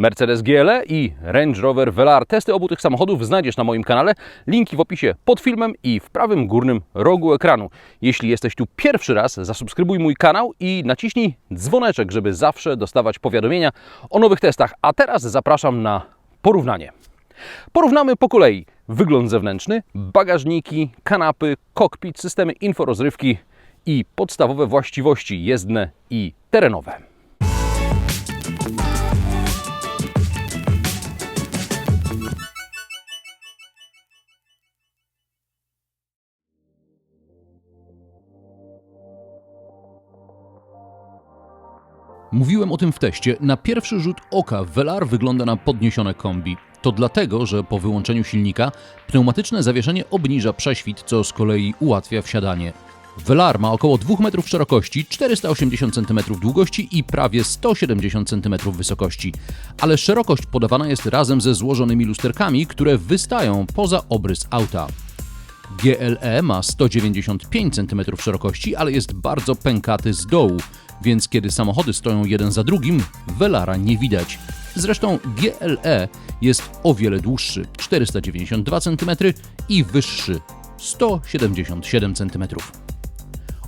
Mercedes GLE i Range Rover Velar. Testy obu tych samochodów znajdziesz na moim kanale. Linki w opisie pod filmem i w prawym górnym rogu ekranu. Jeśli jesteś tu pierwszy raz, zasubskrybuj mój kanał i naciśnij dzwoneczek, żeby zawsze dostawać powiadomienia o nowych testach. A teraz zapraszam na porównanie. Porównamy po kolei wygląd zewnętrzny, bagażniki, kanapy, kokpit, systemy inforozrywki i podstawowe właściwości jezdne i terenowe. Mówiłem o tym w teście. Na pierwszy rzut oka Velar wygląda na podniesione kombi. To dlatego, że po wyłączeniu silnika pneumatyczne zawieszenie obniża prześwit, co z kolei ułatwia wsiadanie. Velar ma około 2 metrów szerokości, 480 cm długości i prawie 170 cm wysokości, ale szerokość podawana jest razem ze złożonymi lusterkami, które wystają poza obrys auta. GLE ma 195 cm szerokości, ale jest bardzo pękaty z dołu, więc kiedy samochody stoją jeden za drugim, Velara nie widać. Zresztą GLE jest o wiele dłuższy 492 cm i wyższy 177 cm.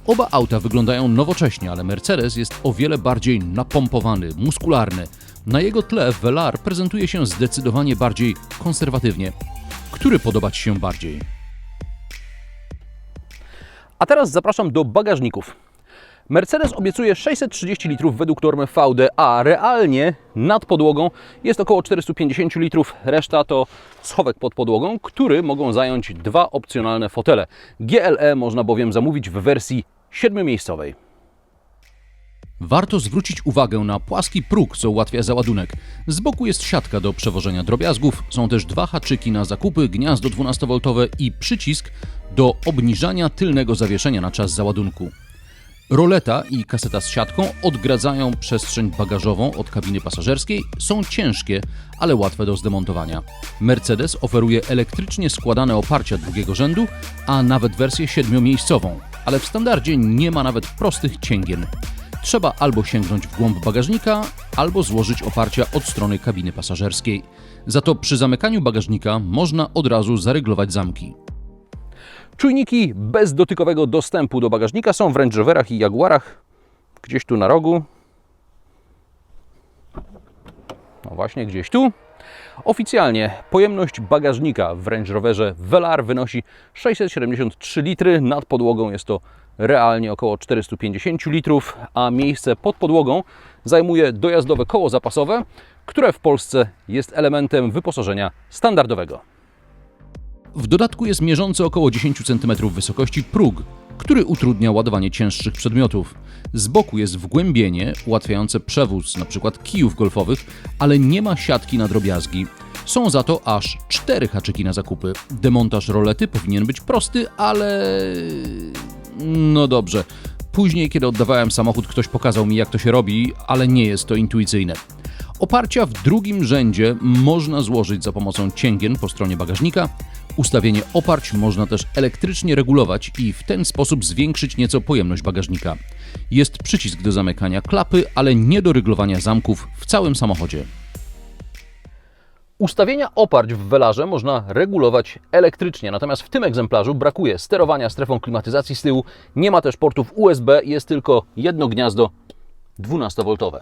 Oba auta wyglądają nowocześnie, ale Mercedes jest o wiele bardziej napompowany, muskularny. Na jego tle Velar prezentuje się zdecydowanie bardziej konserwatywnie. Który podoba Ci się bardziej? A teraz zapraszam do bagażników. Mercedes obiecuje 630 litrów według normy VD, a realnie nad podłogą jest około 450 litrów. Reszta to schowek pod podłogą, który mogą zająć dwa opcjonalne fotele. GLE można bowiem zamówić w wersji 7-miejscowej. Warto zwrócić uwagę na płaski próg, co ułatwia załadunek. Z boku jest siatka do przewożenia drobiazgów, są też dwa haczyki na zakupy, gniazdo 12V i przycisk do obniżania tylnego zawieszenia na czas załadunku. Roleta i kaseta z siatką odgradzają przestrzeń bagażową od kabiny pasażerskiej, są ciężkie, ale łatwe do zdemontowania. Mercedes oferuje elektrycznie składane oparcia drugiego rzędu, a nawet wersję siedmiomiejscową, ale w standardzie nie ma nawet prostych cięgien. Trzeba albo sięgnąć w głąb bagażnika, albo złożyć oparcia od strony kabiny pasażerskiej. Za to przy zamykaniu bagażnika można od razu zaryglować zamki. Czujniki bezdotykowego dostępu do bagażnika są w Range Roverach i Jaguarach, gdzieś tu na rogu. No właśnie, gdzieś tu. Oficjalnie pojemność bagażnika w Range Roverze Velar wynosi 673 litry, nad podłogą jest to realnie około 450 litrów, a miejsce pod podłogą zajmuje dojazdowe koło zapasowe, które w Polsce jest elementem wyposażenia standardowego. W dodatku jest mierzący około 10 cm wysokości próg, który utrudnia ładowanie cięższych przedmiotów. Z boku jest wgłębienie ułatwiające przewóz np. kijów golfowych, ale nie ma siatki na drobiazgi. Są za to aż cztery haczyki na zakupy. Demontaż rolety powinien być prosty, ale... No dobrze. Później, kiedy oddawałem samochód, ktoś pokazał mi, jak to się robi, ale nie jest to intuicyjne. Oparcia w drugim rzędzie można złożyć za pomocą cięgien po stronie bagażnika. Ustawienie oparć można też elektrycznie regulować i w ten sposób zwiększyć nieco pojemność bagażnika. Jest przycisk do zamykania klapy, ale nie do ryglowania zamków w całym samochodzie. Ustawienia oparć w welarze można regulować elektrycznie, natomiast w tym egzemplarzu brakuje sterowania strefą klimatyzacji z tyłu, nie ma też portów USB, jest tylko jedno gniazdo 12V.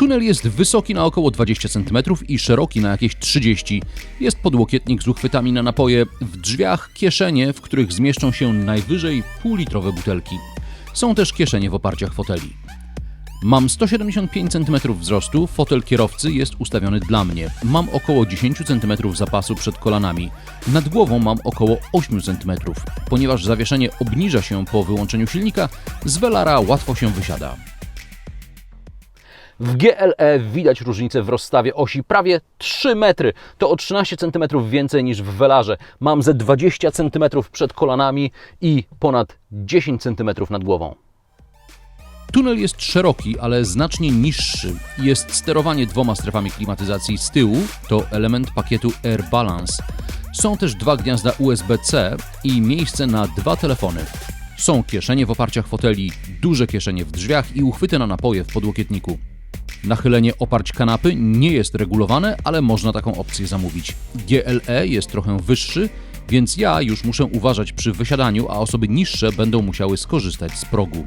Tunel jest wysoki na około 20 cm i szeroki na jakieś 30 Jest podłokietnik z uchwytami na napoje, w drzwiach kieszenie, w których zmieszczą się najwyżej półlitrowe butelki. Są też kieszenie w oparciach foteli. Mam 175 cm wzrostu, fotel kierowcy jest ustawiony dla mnie. Mam około 10 cm zapasu przed kolanami. Nad głową mam około 8 cm. Ponieważ zawieszenie obniża się po wyłączeniu silnika, z Velara łatwo się wysiada. W GLE widać różnicę w rozstawie osi prawie 3 metry. To o 13 cm więcej niż w Velarze. Mam ze 20 cm przed kolanami i ponad 10 cm nad głową. Tunel jest szeroki, ale znacznie niższy. Jest sterowanie dwoma strefami klimatyzacji z tyłu, to element pakietu Air Balance. Są też dwa gniazda USB-C i miejsce na dwa telefony. Są kieszenie w oparciach foteli, duże kieszenie w drzwiach i uchwyty na napoje w podłokietniku. Nachylenie oparć kanapy nie jest regulowane, ale można taką opcję zamówić. GLE jest trochę wyższy, więc ja już muszę uważać przy wysiadaniu, a osoby niższe będą musiały skorzystać z progu.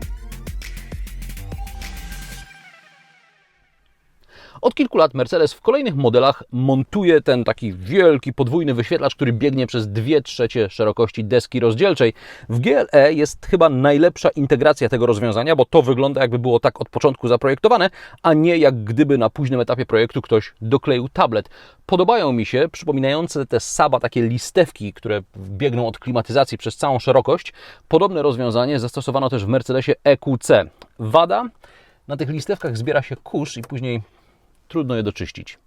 Od kilku lat Mercedes w kolejnych modelach montuje ten taki wielki podwójny wyświetlacz, który biegnie przez 2 trzecie szerokości deski rozdzielczej. W GLE jest chyba najlepsza integracja tego rozwiązania, bo to wygląda jakby było tak od początku zaprojektowane, a nie jak gdyby na późnym etapie projektu ktoś dokleił tablet. Podobają mi się przypominające te Saba takie listewki, które biegną od klimatyzacji przez całą szerokość. Podobne rozwiązanie zastosowano też w Mercedesie EQC. Wada na tych listewkach zbiera się kurz i później trudno je doczyścić.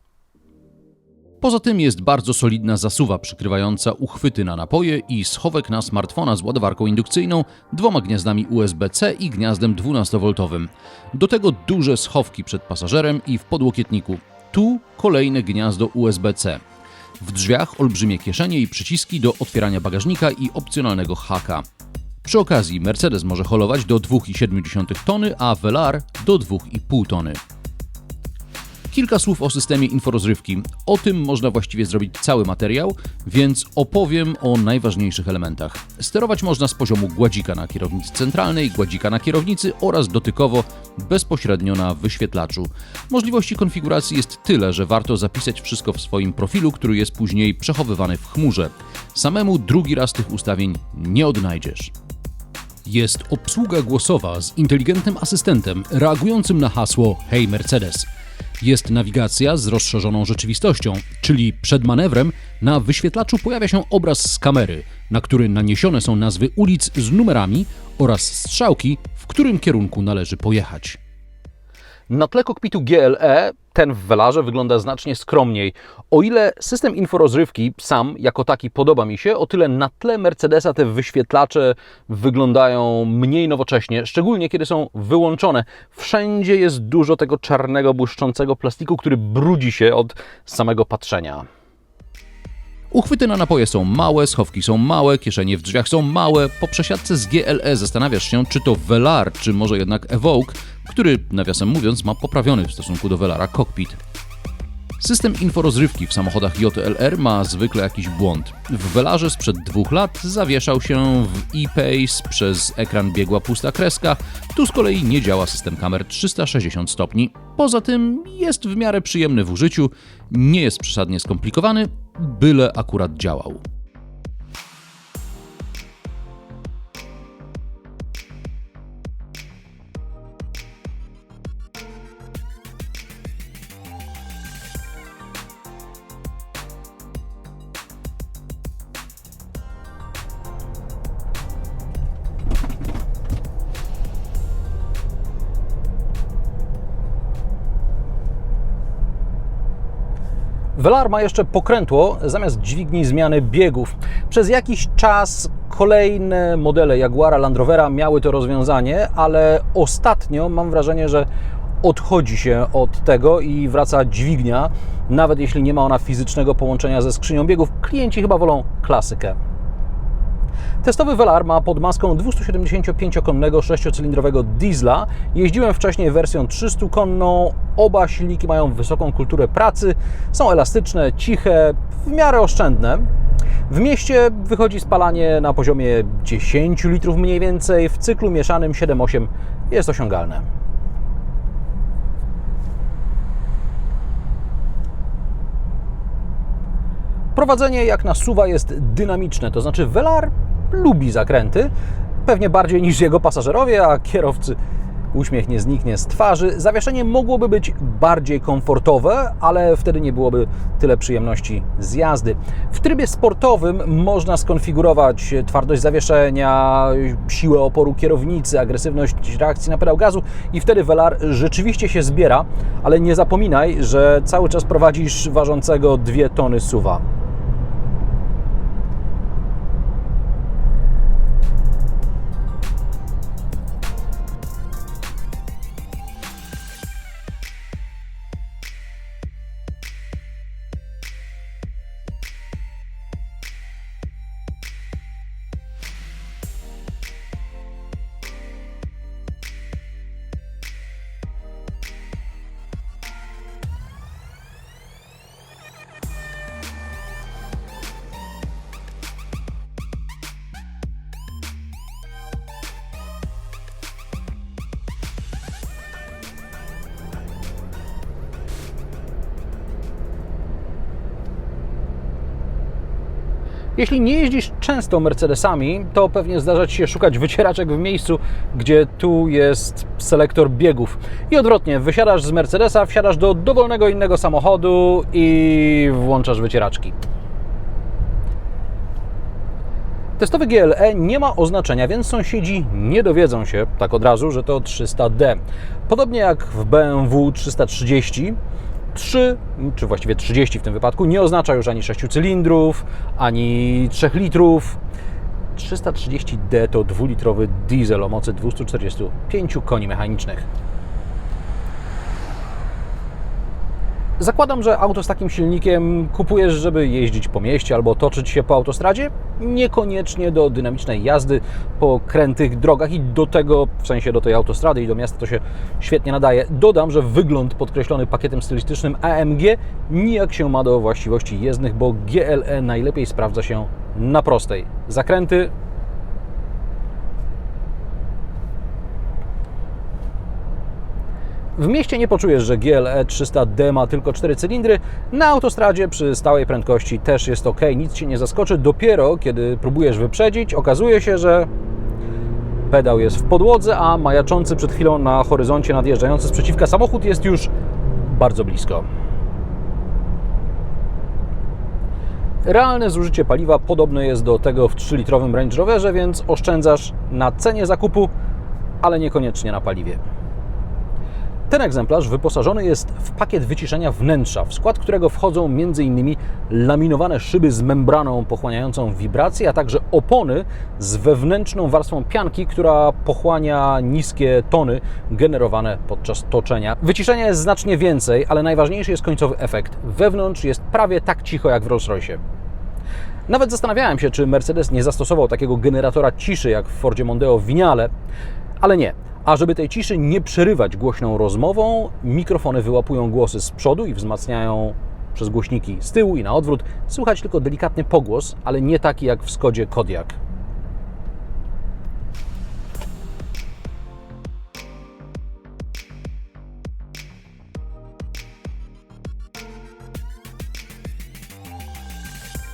Poza tym jest bardzo solidna zasuwa przykrywająca uchwyty na napoje i schowek na smartfona z ładowarką indukcyjną, dwoma gniazdami USB-C i gniazdem 12V. Do tego duże schowki przed pasażerem i w podłokietniku. Tu kolejne gniazdo USB-C. W drzwiach olbrzymie kieszenie i przyciski do otwierania bagażnika i opcjonalnego haka. Przy okazji Mercedes może holować do 2,7 tony, a Velar do 2,5 tony. Kilka słów o systemie inforozrywki. O tym można właściwie zrobić cały materiał, więc opowiem o najważniejszych elementach. Sterować można z poziomu gładzika na kierownicy centralnej, gładzika na kierownicy oraz dotykowo bezpośrednio na wyświetlaczu. Możliwości konfiguracji jest tyle, że warto zapisać wszystko w swoim profilu, który jest później przechowywany w chmurze. Samemu drugi raz tych ustawień nie odnajdziesz. Jest obsługa głosowa z inteligentnym asystentem reagującym na hasło Hey Mercedes. Jest nawigacja z rozszerzoną rzeczywistością, czyli przed manewrem na wyświetlaczu pojawia się obraz z kamery, na który naniesione są nazwy ulic z numerami oraz strzałki, w którym kierunku należy pojechać. Na tle kokpitu GLE ten w Velarze wygląda znacznie skromniej. O ile system inforozrywki sam jako taki podoba mi się, o tyle na tle Mercedesa te wyświetlacze wyglądają mniej nowocześnie, szczególnie kiedy są wyłączone. Wszędzie jest dużo tego czarnego, błyszczącego plastiku, który brudzi się od samego patrzenia. Uchwyty na napoje są małe, schowki są małe, kieszenie w drzwiach są małe. Po przesiadce z GLE zastanawiasz się, czy to Velar, czy może jednak Evoque, który, nawiasem mówiąc, ma poprawiony w stosunku do Velara cockpit. System inforozrywki w samochodach JLR ma zwykle jakiś błąd. W Velarze sprzed dwóch lat zawieszał się w e-Pace, przez ekran biegła pusta kreska, tu z kolei nie działa system kamer 360 stopni. Poza tym jest w miarę przyjemny w użyciu, nie jest przesadnie skomplikowany, byle akurat działał. Velar ma jeszcze pokrętło zamiast dźwigni zmiany biegów. Przez jakiś czas kolejne modele Jaguara Land Rovera miały to rozwiązanie, ale ostatnio mam wrażenie, że odchodzi się od tego i wraca dźwignia, nawet jeśli nie ma ona fizycznego połączenia ze skrzynią biegów. Klienci chyba wolą klasykę. Testowy Velar ma pod maską 275-konnego sześciocylindrowego diesla. Jeździłem wcześniej wersją 300-konną. Oba silniki mają wysoką kulturę pracy, są elastyczne, ciche, w miarę oszczędne. W mieście wychodzi spalanie na poziomie 10 litrów mniej więcej, w cyklu mieszanym 7-8 jest osiągalne. Prowadzenie jak na suwa jest dynamiczne, to znaczy Velar lubi zakręty, pewnie bardziej niż jego pasażerowie, a kierowcy uśmiech nie zniknie z twarzy. Zawieszenie mogłoby być bardziej komfortowe, ale wtedy nie byłoby tyle przyjemności z jazdy. W trybie sportowym można skonfigurować twardość zawieszenia, siłę oporu kierownicy, agresywność reakcji na pedał gazu i wtedy Velar rzeczywiście się zbiera, ale nie zapominaj, że cały czas prowadzisz ważącego 2 tony suwa. Jeśli nie jeździsz często Mercedesami, to pewnie zdarza Ci się szukać wycieraczek w miejscu, gdzie tu jest selektor biegów. I odwrotnie, wysiadasz z Mercedesa, wsiadasz do dowolnego innego samochodu i włączasz wycieraczki. Testowy GLE nie ma oznaczenia, więc sąsiedzi nie dowiedzą się tak od razu, że to 300D. Podobnie jak w BMW 330, 3, czy właściwie 30 w tym wypadku, nie oznacza już ani 6 cylindrów, ani 3 litrów. 330D to dwulitrowy diesel o mocy 245 koni mechanicznych. Zakładam, że auto z takim silnikiem kupujesz, żeby jeździć po mieście albo toczyć się po autostradzie, niekoniecznie do dynamicznej jazdy po krętych drogach i do tego, w sensie do tej autostrady i do miasta to się świetnie nadaje. Dodam, że wygląd podkreślony pakietem stylistycznym AMG nijak się ma do właściwości jezdnych, bo GLE najlepiej sprawdza się na prostej. Zakręty W mieście nie poczujesz, że GLE 300D ma tylko 4 cylindry. Na autostradzie przy stałej prędkości też jest ok, nic Cię nie zaskoczy. Dopiero kiedy próbujesz wyprzedzić, okazuje się, że pedał jest w podłodze, a majaczący przed chwilą na horyzoncie nadjeżdżający z przeciwka samochód jest już bardzo blisko. Realne zużycie paliwa podobne jest do tego w 3-litrowym Range Roverze, więc oszczędzasz na cenie zakupu, ale niekoniecznie na paliwie. Ten egzemplarz wyposażony jest w pakiet wyciszenia wnętrza, w skład którego wchodzą m.in. laminowane szyby z membraną pochłaniającą wibracje, a także opony z wewnętrzną warstwą pianki, która pochłania niskie tony generowane podczas toczenia. Wyciszenia jest znacznie więcej, ale najważniejszy jest końcowy efekt. Wewnątrz jest prawie tak cicho jak w Rolls-Roycie. Nawet zastanawiałem się, czy Mercedes nie zastosował takiego generatora ciszy jak w Fordzie Mondeo Vignale, ale nie. A żeby tej ciszy nie przerywać głośną rozmową, mikrofony wyłapują głosy z przodu i wzmacniają przez głośniki z tyłu i na odwrót. Słychać tylko delikatny pogłos, ale nie taki jak w Skodzie Kodiaq.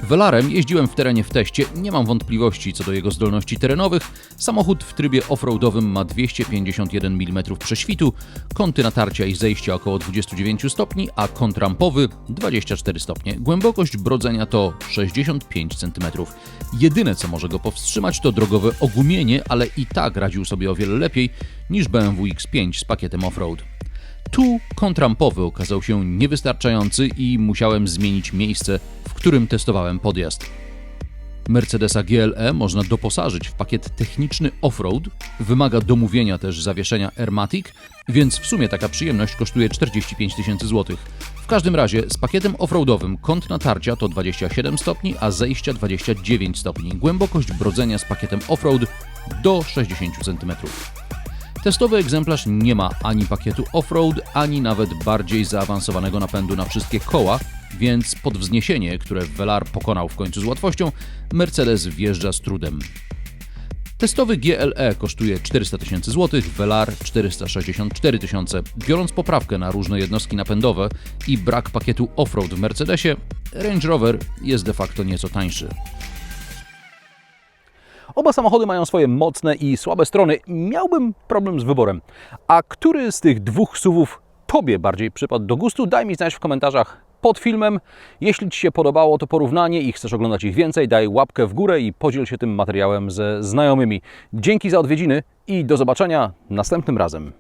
Velarem jeździłem w terenie w teście, nie mam wątpliwości co do jego zdolności terenowych. Samochód w trybie offroadowym ma 251 mm prześwitu, kąty natarcia i zejścia około 29 stopni, a kąt rampowy 24 stopnie. Głębokość brodzenia to 65 cm. Jedyne co może go powstrzymać to drogowe ogumienie, ale i tak radził sobie o wiele lepiej niż BMW X5 z pakietem offroad. Tu kontrampowy okazał się niewystarczający i musiałem zmienić miejsce, w którym testowałem podjazd. Mercedesa GLE można doposażyć w pakiet techniczny off-road, wymaga domówienia też zawieszenia Airmatic, więc w sumie taka przyjemność kosztuje 45 tysięcy złotych. W każdym razie z pakietem offroadowym kąt natarcia to 27 stopni, a zejścia 29 stopni. Głębokość brodzenia z pakietem offroad do 60 cm. Testowy egzemplarz nie ma ani pakietu off-road, ani nawet bardziej zaawansowanego napędu na wszystkie koła, więc pod wzniesienie, które Velar pokonał w końcu z łatwością, Mercedes wjeżdża z trudem. Testowy GLE kosztuje 400 tysięcy złotych, Velar 464 tysiące. Biorąc poprawkę na różne jednostki napędowe i brak pakietu off-road w Mercedesie, Range Rover jest de facto nieco tańszy. Oba samochody mają swoje mocne i słabe strony. Miałbym problem z wyborem. A który z tych dwóch suwów Tobie bardziej przypadł do gustu? Daj mi znać w komentarzach pod filmem. Jeśli Ci się podobało to porównanie i chcesz oglądać ich więcej, daj łapkę w górę i podziel się tym materiałem ze znajomymi. Dzięki za odwiedziny i do zobaczenia następnym razem.